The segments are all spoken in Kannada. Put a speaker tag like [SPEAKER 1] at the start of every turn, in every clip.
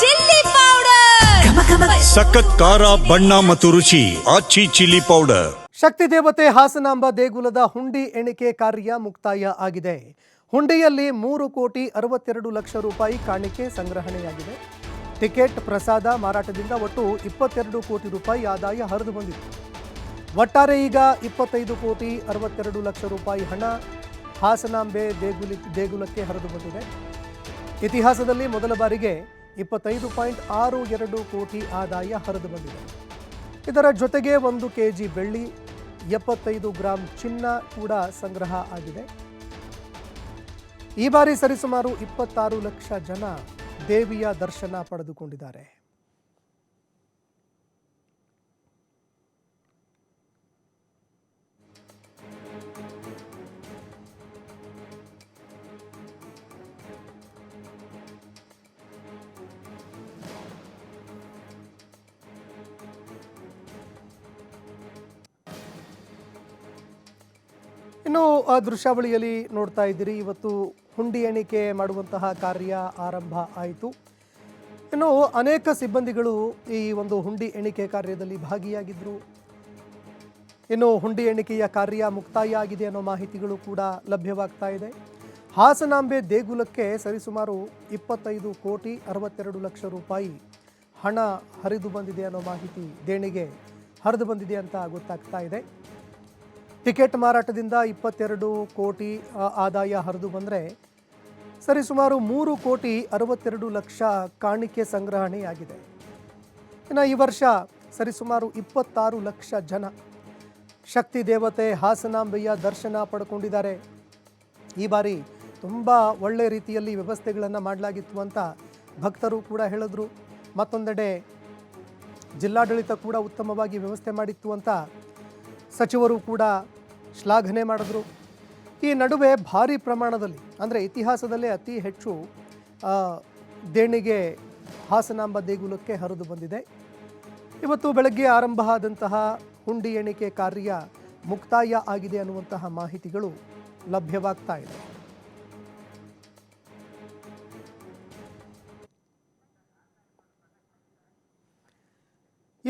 [SPEAKER 1] Chilli powder.
[SPEAKER 2] ಸಖತ್ ಖಾರ ಬಣ್ಣ ಮತ್ತು ರುಚಿ ಆಚಿ ಚಿಲ್ಲಿ ಪೌಡರ್.
[SPEAKER 3] ಶಕ್ತಿ ದೇವತೆ ಹಾಸನಾಂಬ ದೇಗುಲದ ಹುಂಡಿ ಎಣಿಕೆ ಕಾರ್ಯ ಮುಕ್ತಾಯ ಆಗಿದೆ. ಹುಂಡಿಯಲ್ಲಿ ಮೂರು ಕೋಟಿ ಅರವತ್ತೆರಡು ಲಕ್ಷ ರೂಪಾಯಿ ಕಾಣಿಕೆ ಸಂಗ್ರಹಣೆಯಾಗಿದೆ. ಟಿಕೆಟ್ ಪ್ರಸಾದ ಮಾರಾಟದಿಂದ ಒಟ್ಟು ಇಪ್ಪತ್ತೆರಡು ಕೋಟಿ ರೂಪಾಯಿ ಆದಾಯ ಹರಿದು ಬಂದಿತ್ತು ಒಟ್ಟಾರೆ ಈಗ ಇಪ್ಪತ್ತೈದು ಕೋಟಿ ಅರವತ್ತೆರಡು ಲಕ್ಷ ರೂಪಾಯಿ ಹಣ ಹಾಸನಾಂಬೆ ದೇಗುಲಿ ದೇಗುಲಕ್ಕೆ ಹರಿದು ಬಂದಿದೆ. ಇತಿಹಾಸದಲ್ಲಿ ಮೊದಲ ಬಾರಿಗೆ ಇಪ್ಪತ್ತೈದು ಪಾಯಿಂಟ್ ಆರು ಎರಡು ಕೋಟಿ ಆದಾಯ ಹರಿದು ಬಂದಿದೆ. ಇದರ ಜೊತೆಗೆ ಒಂದು ಕೆಜಿ ಬೆಳ್ಳಿ, ಎಪ್ಪತ್ತೈದು ಗ್ರಾಂ ಚಿನ್ನ ಕೂಡ ಸಂಗ್ರಹ ಆಗಿದೆ. ಈ ಬಾರಿ ಸರಿಸುಮಾರು ಇಪ್ಪತ್ತಾರು ಲಕ್ಷ ಜನ ದೇವಿಯ ದರ್ಶನ ಪಡೆದುಕೊಂಡಿದ್ದಾರೆ. ಇನ್ನು ಆ ದೃಶ್ಯಾವಳಿಯಲ್ಲಿ ನೋಡ್ತಾ ಇದ್ದೀರಿ, ಇವತ್ತು ಹುಂಡಿ ಎಣಿಕೆ ಮಾಡುವಂತಹ ಕಾರ್ಯ ಆರಂಭ ಆಯಿತು. ಇನ್ನು ಅನೇಕ ಸಿಬ್ಬಂದಿಗಳು ಈ ಒಂದು ಹುಂಡಿ ಎಣಿಕೆ ಕಾರ್ಯದಲ್ಲಿ ಭಾಗಿಯಾಗಿದ್ದರು ಇನ್ನು ಹುಂಡಿ ಎಣಿಕೆಯ ಕಾರ್ಯ ಮುಕ್ತಾಯ ಆಗಿದೆ ಅನ್ನೋ ಮಾಹಿತಿಗಳು ಕೂಡ ಲಭ್ಯವಾಗ್ತಾ ಇದೆ. ಹಾಸನಾಂಬೆ ದೇಗುಲಕ್ಕೆ ಸರಿಸುಮಾರು ಇಪ್ಪತ್ತೈದು ಕೋಟಿ ಅರವತ್ತೆರಡು ಲಕ್ಷ ರೂಪಾಯಿ ಹಣ ಹರಿದು ಬಂದಿದೆ ಅನ್ನೋ ಮಾಹಿತಿ ದೇಣಿಗೆ ಹರಿದು ಬಂದಿದೆ ಅಂತ ಗೊತ್ತಾಗ್ತಾ ಇದೆ. ಟಿಕೆಟ್ ಮಾರಾಟದಿಂದ ಇಪ್ಪತ್ತೆರಡು ಕೋಟಿ ಆದಾಯ ಹರಿದು ಬಂದರೆ ಸರಿಸುಮಾರು ಮೂರು ಕೋಟಿ ಅರವತ್ತೆರಡು ಲಕ್ಷ ಕಾಣಿಕೆ ಸಂಗ್ರಹಣೆಯಾಗಿದೆ. ಇನ್ನು ಈ ವರ್ಷ ಸರಿಸುಮಾರು ಇಪ್ಪತ್ತಾರು ಲಕ್ಷ ಜನ ಶಕ್ತಿ ದೇವತೆ ಹಾಸನಾಂಬೆಯ ದರ್ಶನ ಪಡ್ಕೊಂಡಿದ್ದಾರೆ. ಈ ಬಾರಿ ತುಂಬ ಒಳ್ಳೆ ರೀತಿಯಲ್ಲಿ ವ್ಯವಸ್ಥೆಗಳನ್ನು ಮಾಡಲಾಗಿತ್ತು ಅಂತ ಭಕ್ತರು ಕೂಡ ಹೇಳಿದ್ರು. ಮತ್ತೊಂದೆಡೆ ಜಿಲ್ಲಾಡಳಿತ ಕೂಡ ಉತ್ತಮವಾಗಿ ವ್ಯವಸ್ಥೆ ಮಾಡಿತ್ತು ಅಂತ ಸಚಿವರು ಕೂಡ ಶ್ಲಾಘನೆ ಮಾಡಿದ್ರು. ಈ ನಡುವೆ ಭಾರಿ ಪ್ರಮಾಣದಲ್ಲಿ, ಅಂದರೆ ಇತಿಹಾಸದಲ್ಲೇ ಅತಿ ಹೆಚ್ಚು ದೇಣಿಗೆ ಹಾಸನಾಂಬ ದೇಗುಲಕ್ಕೆ ಹರಿದು ಬಂದಿದೆ. ಇವತ್ತು ಬೆಳಗ್ಗೆ ಆರಂಭ ಆದಂತಹ ಹುಂಡಿ ಎಣಿಕೆ ಕಾರ್ಯ ಮುಕ್ತಾಯ ಆಗಿದೆ ಅನ್ನುವಂತಹ ಮಾಹಿತಿಗಳು ಲಭ್ಯವಾಗ್ತಾ ಇದೆ.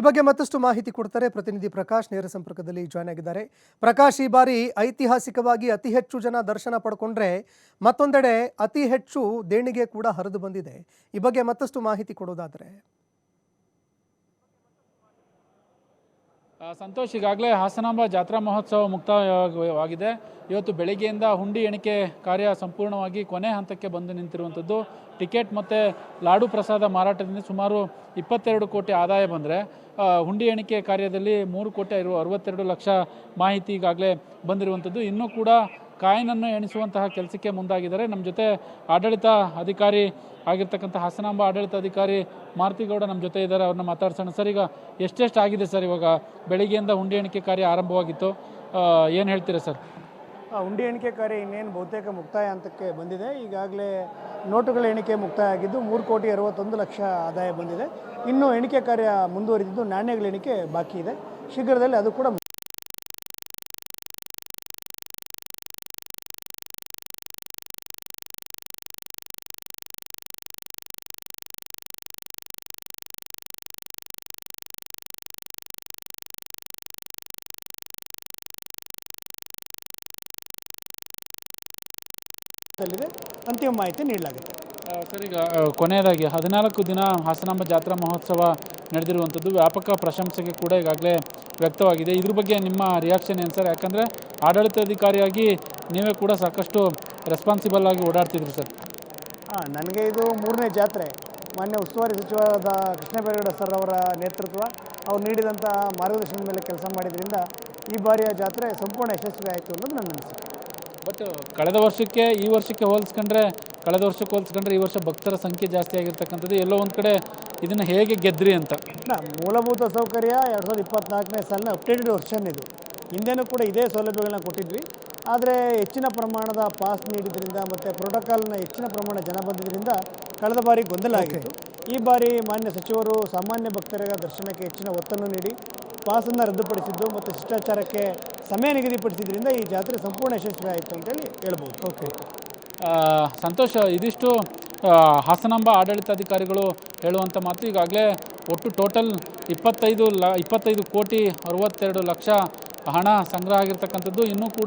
[SPEAKER 3] ಈ ಬಗ್ಗೆ ಮತ್ತಷ್ಟು ಮಾಹಿತಿ ಕೊಡ್ತಾರೆ ಪ್ರತಿನಿಧಿ ಪ್ರಕಾಶ್. ನೇರ ಸಂಪರ್ಕದಲ್ಲಿ ಜಾಯ್ನ್ ಆಗಿದ್ದಾರೆ. ಪ್ರಕಾಶ್, ಈ ಬಾರಿ ಐತಿಹಾಸಿಕವಾಗಿ ಅತಿ ಹೆಚ್ಚು ಜನ ದರ್ಶನ ಪಡ್ಕೊಂಡ್ರೆ ಮತ್ತೊಂದೆಡೆ ಅತಿ ಹೆಚ್ಚು ದೇಣಿಗೆ ಕೂಡ ಹರಿದು ಬಂದಿದೆ. ಈ ಬಗ್ಗೆ ಮತ್ತಷ್ಟು ಮಾಹಿತಿ ಕೊಡೋದಾದ್ರೆ.
[SPEAKER 4] ಸಂತೋಷ್ ಈಗಾಗಲೇ ಹಾಸನಾಂಬ ಜಾತ್ರಾ ಮಹೋತ್ಸವ ಮುಕ್ತಾಯವಾಗಿದೆ. ಇವತ್ತು ಬೆಳಗ್ಗೆಯಿಂದ ಹುಂಡಿ ಎಣಿಕೆ ಕಾರ್ಯ ಸಂಪೂರ್ಣವಾಗಿ ಕೊನೆ ಹಂತಕ್ಕೆ ಬಂದು ನಿಂತಿರುವಂಥದ್ದು. ಟಿಕೆಟ್ ಮತ್ತು ಲಾಡು ಪ್ರಸಾದ ಮಾರಾಟದಿಂದ ಸುಮಾರು ಇಪ್ಪತ್ತೆರಡು ಕೋಟಿ ಆದಾಯ ಬಂದರೆ ಹುಂಡಿ ಎಣಿಕೆ ಕಾರ್ಯದಲ್ಲಿ ಮೂರು ಕೋಟಿ ಇರುವ ಅರವತ್ತೆರಡು ಲಕ್ಷ ಮಾಹಿತಿ ಈಗಾಗಲೇ ಬಂದಿರುವಂಥದ್ದು. ಇನ್ನೂ ಕೂಡ ಕಾಯಿನನ್ನು ಎಣಿಸುವಂತಹ ಕೆಲಸಕ್ಕೆ ಮುಂದಾಗಿದ್ದಾರೆ. ನಮ್ಮ ಜೊತೆ ಆಡಳಿತ ಅಧಿಕಾರಿ ಆಗಿರ್ತಕ್ಕಂಥ ಹಾಸನಾಂಬ ಆಡಳಿತ ಅಧಿಕಾರಿ ಮಾರುತಿಗೌಡ ನಮ್ಮ ಜೊತೆ ಇದ್ದಾರೆ. ಅವ್ರನ್ನ ಮಾತಾಡ್ಸೋಣ. ಸರ್, ಈಗ ಎಷ್ಟೆಷ್ಟು ಆಗಿದೆ ಸರ್ ಇವಾಗ? ಬೆಳಿಗ್ಗೆಯಿಂದ ಹುಂಡಿ ಎಣಿಕೆ ಕಾರ್ಯ ಆರಂಭವಾಗಿತ್ತು. ಏನು ಹೇಳ್ತೀರಾ ಸರ್?
[SPEAKER 5] ಹುಂಡಿ ಎಣಿಕೆ ಕಾರ್ಯ ಇನ್ನೇನು ಬಹುತೇಕ ಮುಕ್ತಾಯ ಹಂತಕ್ಕೆ ಬಂದಿದೆ. ಈಗಾಗಲೇ ನೋಟುಗಳ ಎಣಿಕೆ ಮುಕ್ತಾಯ ಆಗಿದ್ದು ಮೂರು ಕೋಟಿ ಅರವತ್ತೊಂದು ಲಕ್ಷ ಆದಾಯ ಬಂದಿದೆ. ಇನ್ನು ಎಣಿಕೆ ಕಾರ್ಯ ಮುಂದುವರಿದಿದ್ದು ನಾಣ್ಯಗಳ ಎಣಿಕೆ ಬಾಕಿ ಇದೆ. ಶೀಘ್ರದಲ್ಲಿ ಅದು ಕೂಡ ಅಂತಿಮ ಮಾಹಿತಿ
[SPEAKER 4] ನೀಡಲಾಗಿದೆ ಸರ್ ಈಗ ಕೊನೆಯದಾಗಿ ಹದಿನಾಲ್ಕು ದಿನ ಹಾಸನಾಂಬ ಜಾತ್ರಾ ಮಹೋತ್ಸವ ನಡೆದಿರುವಂಥದ್ದು ವ್ಯಾಪಕ ಪ್ರಶಂಸೆಗೆ ಕೂಡ ಈಗಾಗಲೇ ವ್ಯಕ್ತವಾಗಿದೆ. ಇದ್ರ ಬಗ್ಗೆ ನಿಮ್ಮ ರಿಯಾಕ್ಷನ್ ಏನು ಸರ್? ಯಾಕಂದರೆ ಆಡಳಿತಾಧಿಕಾರಿಯಾಗಿ ನೀವೇ ಕೂಡ ಸಾಕಷ್ಟು ರೆಸ್ಪಾನ್ಸಿಬಲ್ ಆಗಿ ಓಡಾಡ್ತಿದ್ರಿ ಸರ್.
[SPEAKER 5] ಹಾಂ ನನಗೆ ಇದು ಮೂರನೇ ಜಾತ್ರೆ. ಮಾನ್ಯ ಉಸ್ತುವಾರಿ ಸಚಿವರಾದ ಕೃಷ್ಣ ಬೈರೇಗೌಡ ಸರ್ ಅವರ ನೇತೃತ್ವ ಅವ್ರು ನೀಡಿದಂಥ ಮಾರ್ಗದರ್ಶನದ ಮೇಲೆ ಕೆಲಸ ಮಾಡಿದ್ರಿಂದ ಈ ಬಾರಿಯ ಜಾತ್ರೆ ಸಂಪೂರ್ಣ ಯಶಸ್ವಿ ಆಯಿತು ಅನ್ನೋದು ನನ್ನ ಅನಿಸಿಕೆ.
[SPEAKER 4] ಬಟ್ ಕಳೆದ ವರ್ಷಕ್ಕೆ ಈ ವರ್ಷಕ್ಕೆ ಹೋಲಿಸ್ಕೊಂಡ್ರೆ ಕಳೆದ ವರ್ಷಕ್ಕೆ ಹೋಲಿಸ್ಕೊಂಡ್ರೆ ಈ ವರ್ಷ ಭಕ್ತರ ಸಂಖ್ಯೆ ಜಾಸ್ತಿ ಆಗಿರ್ತಕ್ಕಂಥದ್ದು. ಎಲ್ಲೋ ಒಂದು ಕಡೆ ಇದನ್ನು ಹೇಗೆ ಗೆದ್ರಿ ಅಂತ.
[SPEAKER 5] ಮೂಲಭೂತ ಸೌಕರ್ಯ ಎರಡು ಸಾವಿರದ ಇಪ್ಪತ್ನಾಲ್ಕನೇ ಸಾಲಿನ ಅಪ್ಡೇಟೆಡ್ ವರ್ಷನ್ ಇದು. ಹಿಂದೆನೂ ಕೂಡ ಇದೇ ಸೌಲಭ್ಯಗಳನ್ನ ಕೊಟ್ಟಿದ್ವಿ. ಆದರೆ ಹೆಚ್ಚಿನ ಪ್ರಮಾಣದ ಪಾಸ್ ನೀಡಿದ್ರಿಂದ ಮತ್ತು ಪ್ರೋಟೋಕಾಲ್ನ ಹೆಚ್ಚಿನ ಪ್ರಮಾಣ ಜನ ಬಂದಿದ್ದರಿಂದ ಕಳೆದ ಬಾರಿ ಗೊಂದಲ ಆಗಿತ್ತು. ಈ ಬಾರಿ ಮಾನ್ಯ ಸಚಿವರು ಸಾಮಾನ್ಯ ಭಕ್ತರ ದರ್ಶನಕ್ಕೆ ಹೆಚ್ಚಿನ ಒತ್ತನ್ನು ನೀಡಿ ಪಾಸನ್ನು ರದ್ದುಪಡಿಸಿದ್ದು ಮತ್ತು ಶಿಷ್ಟಾಚಾರಕ್ಕೆ ಸಮಯ ನಿಗದಿಪಡಿಸಿದ್ರಿಂದ ಈ ಜಾತ್ರೆ ಸಂಪೂರ್ಣ ಯಶಸ್ವಿ ಆಯಿತು ಅಂತೇಳಿ ಹೇಳ್ಬೋದು. ಓಕೆ.
[SPEAKER 4] ಸಂತೋಷ, ಇದಿಷ್ಟು ಹಾಸನಾಂಬ ಆಡಳಿತಾಧಿಕಾರಿಗಳು ಹೇಳುವಂಥ ಮಾತು ಈಗಾಗಲೇ ಒಟ್ಟು ಟೋಟಲ್ ಇಪ್ಪತ್ತೈದು ಲ, ಇಪ್ಪತ್ತೈದು ಕೋಟಿ ಅರವತ್ತೆರಡು ಲಕ್ಷ ಹಣ ಸಂಗ್ರಹ ಆಗಿರ್ತಕ್ಕಂಥದ್ದು. ಇನ್ನೂ ಕೂಡ